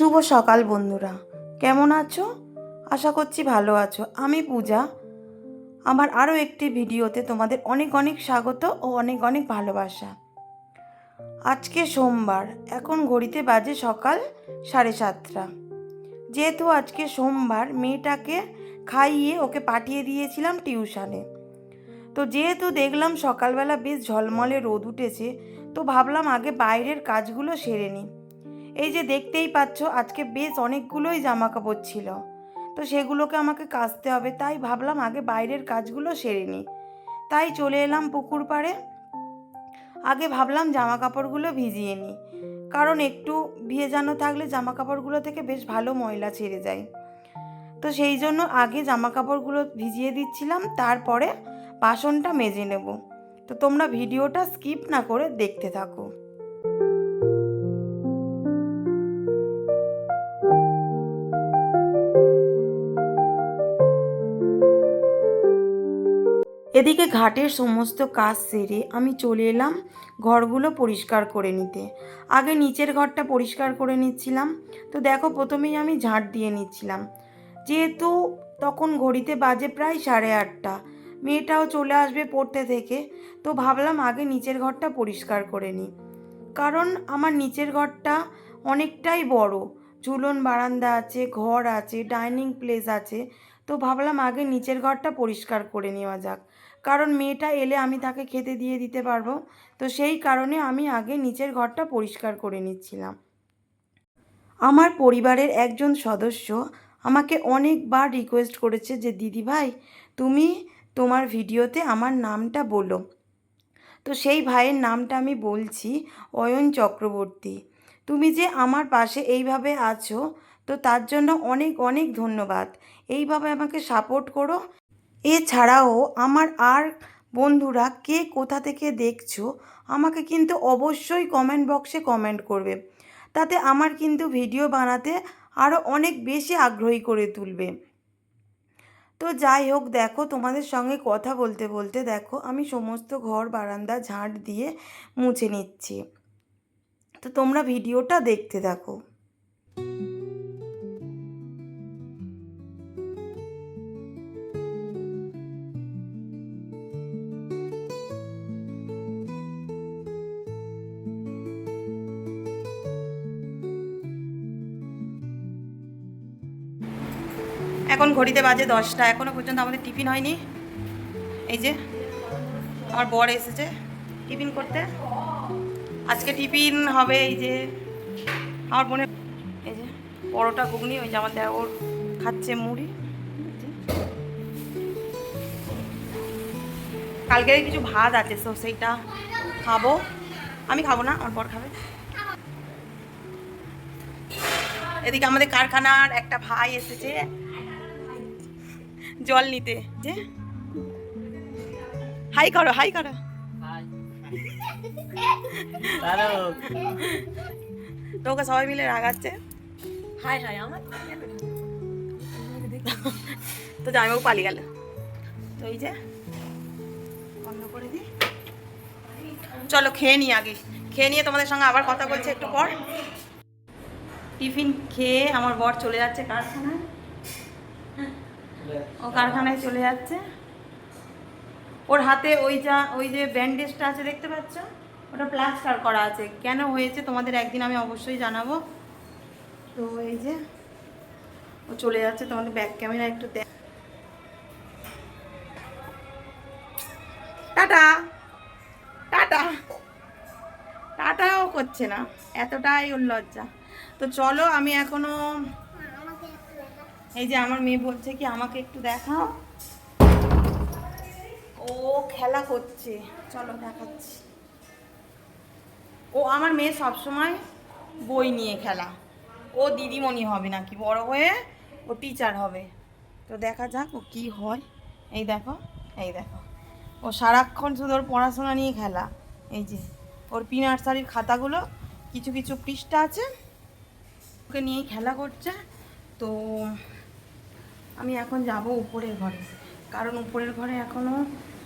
শুভ সকাল বন্ধুরা। কেমন আছো? আশা করছি ভালো আছো। আমি পূজা। আমার আরও একটি ভিডিওতে তোমাদের অনেক অনেক স্বাগত ও অনেক অনেক ভালোবাসা। আজকে সোমবার, এখন ঘড়িতে বাজে সকাল সাড়ে সাতটা। যেহেতু আজকে সোমবার, মেয়েটাকে খাইয়ে ওকে পাঠিয়ে দিয়েছিলাম টিউশনে। তো যেহেতু দেখলাম সকালবেলা বেশ ঝলমলে রোদ উঠেছে, তো ভাবলাম আগে বাইরের কাজগুলো সেরে নিই। এই যে দেখতেই পাচ্ছ, আজকে বেশ অনেকগুলোই জামা কাপড় ছিল। তো সেগুলোকে আমাকে কাচতে হবে, তাই ভাবলাম আগে বাইরের কাজগুলো সেরে নিই। তাই চলে এলাম পুকুর পাড়ে। আগে ভাবলাম জামা কাপড়গুলো ভিজিয়ে নিই, কারণ একটু ভেজানো থাকলে জামা কাপড়গুলো থেকে বেশ ভালো ময়লা ছেড়ে যায়। তো সেই জন্য আগে জামা কাপড়গুলো ভিজিয়ে দিচ্ছিলাম, তারপরে বাসনটা মেজে নেব। তো তোমরা ভিডিওটা স্কিপ না করে দেখতে থাকো। এদিকে ঘাটের সমস্ত কাজ সেরে আমি চলে এলাম ঘরগুলো পরিষ্কার করে নিতে। আগে নিচের ঘরটা পরিষ্কার করে নিচ্ছিলাম। তো দেখো, প্রথমেই আমি ঝাঁট দিয়ে নিচ্ছিলাম। যেহেতু তখন ঘড়িতে বাজে প্রায় সাড়ে আটটা, মেয়েটাও চলে আসবে পড়তে থেকে, তো ভাবলাম আগে নিচের ঘরটা পরিষ্কার করে নিই। কারণ আমার নিচের ঘরটা অনেকটাই বড়। ঝুলন বারান্দা আছে, ঘর আছে, ডাইনিং প্লেস আছে। তো ভাবলাম আগে নিচের ঘরটা পরিষ্কার করে নেওয়া যাক। কারণ মেয়েটা এলে আমি তাকে খেতে দিয়ে দিতে পারব। তো সেই কারণে আমি আগে নিচের ঘরটা পরিষ্কার করে নিচ্ছিলাম। আমার পরিবারের একজন সদস্য আমাকে অনেকবার রিকোয়েস্ট করেছে যে, দিদি ভাই, তুমি তোমার ভিডিওতে আমার নামটা বলো। তো সেই ভাইয়ের নামটা আমি বলছি অয়ন চক্রবর্তী। তুমি যে আমার পাশে এইভাবে আছো, তো তার জন্য অনেক অনেক ধন্যবাদ। এইভাবে আমাকে সাপোর্ট করো এছাড়াও আমার আর বন্ধুরা কে কোথা থেকে দেখছ, আমাকে কিন্তু অবশ্যই কমেন্ট বক্সে কমেন্ট করবে। তাতে আমার কিন্তু ভিডিও বানাতে আরও অনেক বেশি আগ্রহী করে তুলবে। তো যাই হোক, দেখো তোমাদের সঙ্গে কথা বলতে বলতে দেখো আমি সমস্ত ঘর, বারান্দা, ঝাঁট দিয়ে মুছে নিচ্ছি। তো তোমরা ভিডিওটা দেখতে থাকো। এখন ঘড়িতে বাজে দশটা এখনও পর্যন্ত আমাদের টিফিন হয়নি। এই যে, আমার বর এসেছে টিফিন করতে। আজকে টিফিন হবে এই যে, আমার বোনের, এই যে, পরোটা, ঘুগনি, ওই যে আমার দেওর খাচ্ছে মুড়ি। কালকের কিছু ভাত আছে, তো সেইটা খাব। আমি খাব না, আমার বর খাবে। এদিকে আমাদের কারখানার একটা ভাই এসেছে। জল নিতে যে? হাই করো হাই করো। তোকে সবাই মিলে রাগাচ্ছে। হাই হাই আমার তো জামাইবাবু পালিয়ে গেল। তো এই যে বন্ধ করে দিই চলো খেয়ে নিই আগে। খেয়ে নিয়ে তোমাদের সঙ্গে আবার কথা বলছি একটু পর। টিফিন খেয়ে আমার বর চলে যাচ্ছে কারখানায়। ও কারখানায় চলে যাচ্ছে। ওর হাতে ওই যা, ওই যে ব্যান্ডেজটা আছে দেখতে পাচ্ছ? ওটা প্লাস্টার করা আছে। কেন হয়েছে তোমাদের একদিন আমি অবশ্যই জানাব। তো এই যে, ও চলে যাচ্ছে তোমাদের ব্যাক ক্যামেরা একটু দেখ টাটা! টাটা! টাটাও করছে না। এতটাই ওর লজ্জা। তো চলো আমি এখনও এই যে আমার মেয়ে বলছে কি, আমাকে একটু দেখাও। ও খেলা করছে। চলো দেখাচ্ছি। ও আমার মেয়ে সবসময় বই নিয়ে খেলা। ও দিদিমণি হবে নাকি, বড় হয়ে ও টিচার হবে। তো দেখা যাক ও কি হয়। এই দেখো এই দেখো। ও সারাক্ষণ শুধু ওর পড়াশোনা নিয়ে খেলা। এই যে, ওর পি নার্সারির খাতাগুলো কিছু কিছু পৃষ্ঠা আছে। ওকে নিয়েই খেলা করছে। তো আমি এখন যাব উপরের ঘরে। কারণ উপরের ঘরে এখনও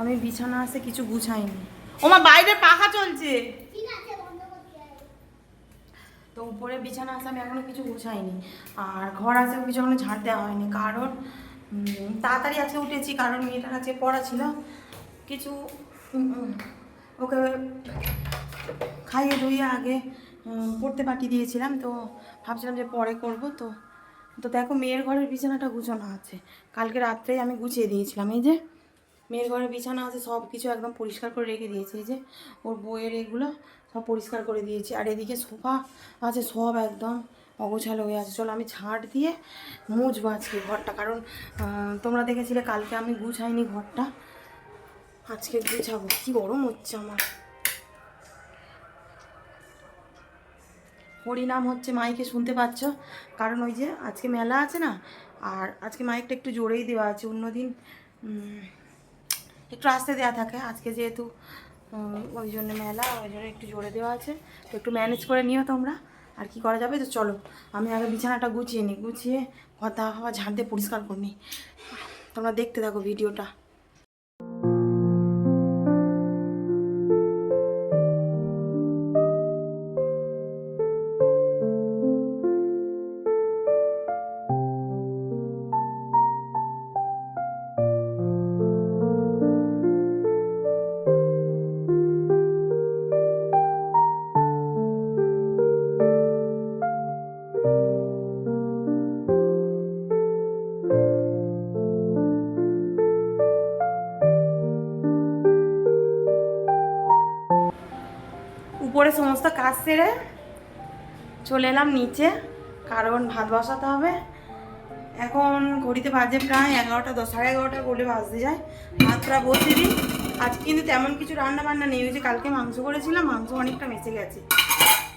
আমি বিছানা আছে, কিছু গুছাইনি। ওমা, বাইরে পাখা চলছে। তো উপরে বিছানা আছে, আমি এখনও কিছু গুছাইনি। আর ঘর আছে কিছু এখনও ঝাড় দেওয়া হয়নি। কারণ তাড়াতাড়ি আজকে উঠেছি, কারণ মেয়েটার আজকে পড়া ছিল। কিছু ওকে খাইয়ে ধুইয়ে আগে পড়তে পাঠিয়ে দিয়েছিলাম। তো ভাবছিলাম যে পরে করব, তো তো দেখো মেয়ের ঘরের বিছানাটা গুছানো আছে। কালকে রাত্রেই আমি গুছিয়ে দিয়েছিলাম, এই যে। মেয়ের ঘরে বিছানা আছে, সব কিছু একদম পরিষ্কার করে রেখে দিয়েছি, এই যে। ওর বইয়ের এগুলো সব পরিষ্কার করে দিয়েছি। আর এদিকে সোফা আছে, সব একদম অগোছালো হয়ে আছে। চলো আমি ঝাড় দিয়ে মুছবো আজকে ঘরটা, কারণ তোমরা দেখেছিলে কালকে আমি গুছাইনি ঘরটা। আজকে গুছাবো, কি গরম হচ্ছে আমার। হরিনাম হচ্ছে মাইকে শুনতে পাচ্ছ। কারণ ওই যে আজকে মেলা আছে না, আর আজকে মাইকটা একটু জোরেই দেওয়া আছে। অন্যদিন একটু আস্তে দেওয়া থাকে। আজকে যেহেতু ওই জন্য মেলা, ওই জন্য একটু জোরে দেওয়া আছে। তো একটু ম্যানেজ করে নিও তোমরা। আর কি করা যাবে? তো চলো, আমি আগে বিছানাটা গুছিয়ে নিই। গুছিয়ে কথা হওয়া, ঝাড় দিয়ে পরিষ্কার করে নিই। তোমরা দেখতে থাকো ভিডিওটা। উপরে সমস্ত কাজ সেরে চলে এলাম নিচে কারণ ভাত বসাতে হবে। এখন ঘড়িতে বাজে প্রায় এগারোটা দশ সাড়ে এগারোটা বলে বাজতে যায়। ভাত প্রায় বসে দিই। আজ কিন্তু তেমন কিছু রান্না বান্না নেই ওই যে কালকে মাংস করেছিলাম মাংস অনেকটা মেচে গেছে।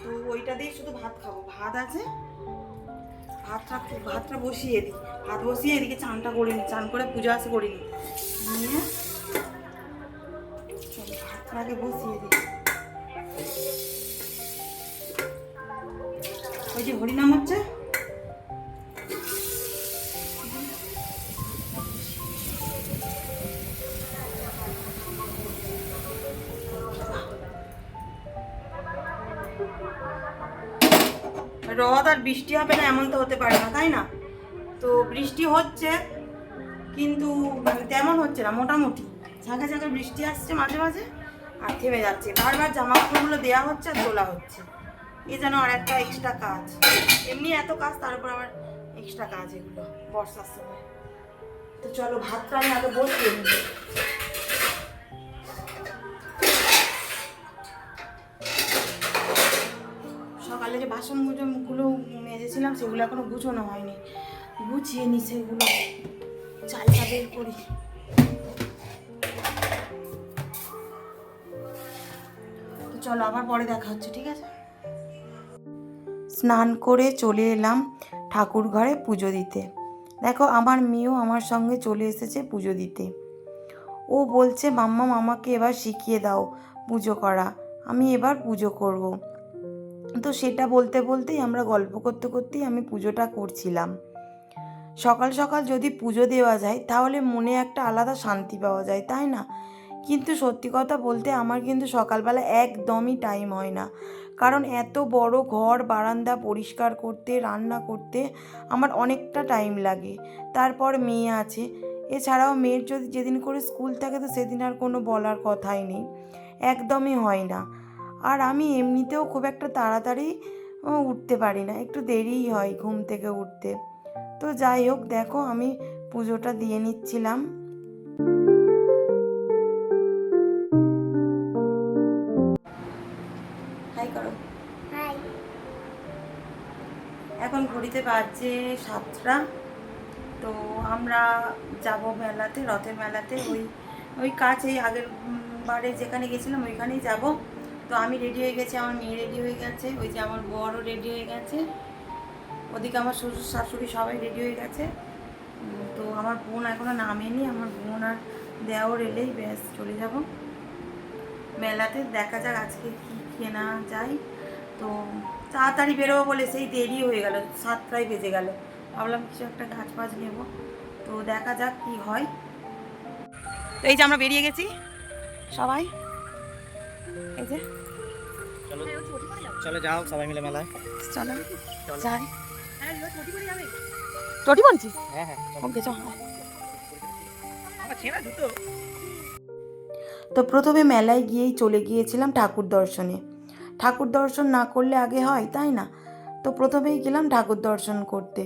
তো ওইটা দিয়েই শুধু ভাত খাব। ভাত আছে ভাতটা ভাতটা বসিয়ে দিই। ভাত বসিয়ে এদিকে চানটা করে নিই চান করে পুজো আসে করে নিই। নিয়ে চলো, ভাতটা আগে বসিয়ে দিই। ওই যে হরিনাম হচ্ছে? রদ আর বৃষ্টি হবে না, এমন তো হতে পারে না, তাই না? তো বৃষ্টি হচ্ছে, কিন্তু মানে তেমন হচ্ছে না, মোটামুটি। ঝাঁকে ঝাঁকে বৃষ্টি আসছে মাঝে মাঝে। আর থেমে যাচ্ছে। বারবার জামা কাপড়গুলো দেওয়া হচ্ছে আর তোলা হচ্ছে। এ যেন আর একটা এক্সট্রা কাজ। এমনি এত কাজ, তার উপর আবার এক্সট্রা কাজ এগুলো বর্ষার সময়। তো চলো, ভাতটা আমি আগে নিই। সকালে যে বাসন বাসনগুলো মেজেছিলাম, সেগুলো এখনও গুছানো হয়নি। গুছিয়ে নি সেগুলো। চালটা বের করি। চলো, আবার পরে দেখা হচ্ছে, ঠিক আছে? স্নান করে চলে এলাম ঠাকুর ঘরে পুজো দিতে। দেখো, আমার মেয়েও আমার সঙ্গে চলে এসেছে পুজো দিতে। ও বলছে, মাম্মা, মামাকে এবার শিখিয়ে দাও পুজো করা। আমি এবার পুজো করব। তো সেটা বলতে বলতেই আমরা গল্প করতে করতেই আমি পুজোটা করছিলাম। সকাল সকাল যদি পুজো দেওয়া যায়, তাহলে মনে একটা আলাদা শান্তি পাওয়া যায়, তাই না? কিন্তু সত্যি কথা বলতে আমার কিন্তু সকালবেলা একদমই টাইম হয় না। কারণ এত বড় ঘর, বারান্দা পরিষ্কার করতে, রান্না করতে আমার অনেকটা টাইম লাগে। তারপর মেয়ে আছে। এছাড়াও মেয়ের যদি যেদিন করে স্কুল থাকে তো সেদিন আর কোনো বলার কথাই নেই। একদমই হয় না। আর আমি এমনিতেও খুব একটা তাড়াতাড়ি উঠতে পারি না। একটু দেরিই হয় ঘুম থেকে উঠতে। তো যাই হোক, দেখো আমি পুজোটা দিয়ে নিচ্ছিলাম। এখন ঘড়িতে বাজছে সাতটা। তো আমরা যাব মেলাতে, রথের মেলাতে। ওই ওই কাছেই আগের বারে যেখানে গেছিলাম ওইখানেই যাব। তো আমি রেডি হয়ে গেছি, আমার মেয়ে রেডি হয়ে গেছে, ওই যে আমার বড়ও রেডি হয়ে গেছে। ওদিকে আমার শ্বশুর শাশুড়ি সবাই রেডি হয়ে গেছে। তো আমার বোন এখনও নামেনি, আমার বোন আর দেওয়ার এলেই ব্যাস চলে যাব। মেলাতে দেখা যাক আজকে কি কেনা যায়। তো তাড়াতাড়ি বেরোবো বলে সেই দেরি হয়ে গেল সাতটায় বেজে গেল। ভাবলাম কিছু একটা গাছ ফাছ নেব। তো দেখা যাক কি হয়। তো এই যে আমরা বেরিয়ে গেছি সবাই। এই যে। চলো। চলে যাও সবাই মিলে মেলায়। চলো। যাই। হ্যাঁ টটি বলছিস? হ্যাঁ হ্যাঁ ওকে চল। তো প্রথমে মেলায় গিয়েই চলে গিয়েছিলাম ঠাকুর দর্শনে। ঠাকুর দর্শন না করলে আগে হয়, তাই না? তো প্রথমেই গেলাম ঠাকুর দর্শন করতে।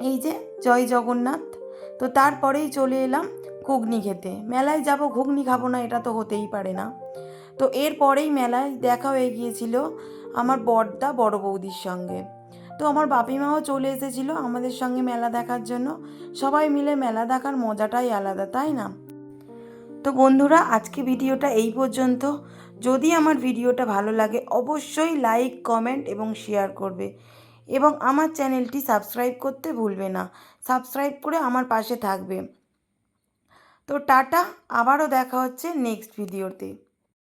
এই যে, জয় জগন্নাথ। তো তারপরেই চলে এলাম ঘুগনি খেতে। মেলায় যাব, ঘুগনি খাব না, এটা তো হতেই পারে না। তো এরপরেই মেলায় দেখা হয়ে গিয়েছিল আমার বড়দা বড় বৌদির সঙ্গে। তো আমার বাপিমাও চলে এসেছিল আমাদের সঙ্গে মেলা দেখার জন্য। সবাই মিলে মেলা দেখার মজাটাই আলাদা, তাই না? তো বন্ধুরা, আজকে ভিডিওটা এই পর্যন্ত। যদি আমার ভিডিওটা ভালো লাগে, অবশ্যই লাইক, কমেন্ট এবং শেয়ার করবে এবং আমার চ্যানেলটি সাবস্ক্রাইব করতে ভুলবে না। সাবস্ক্রাইব করে আমার পাশে থাকবে। তো টাটা, আবারও দেখা হচ্ছে নেক্সট ভিডিওতে।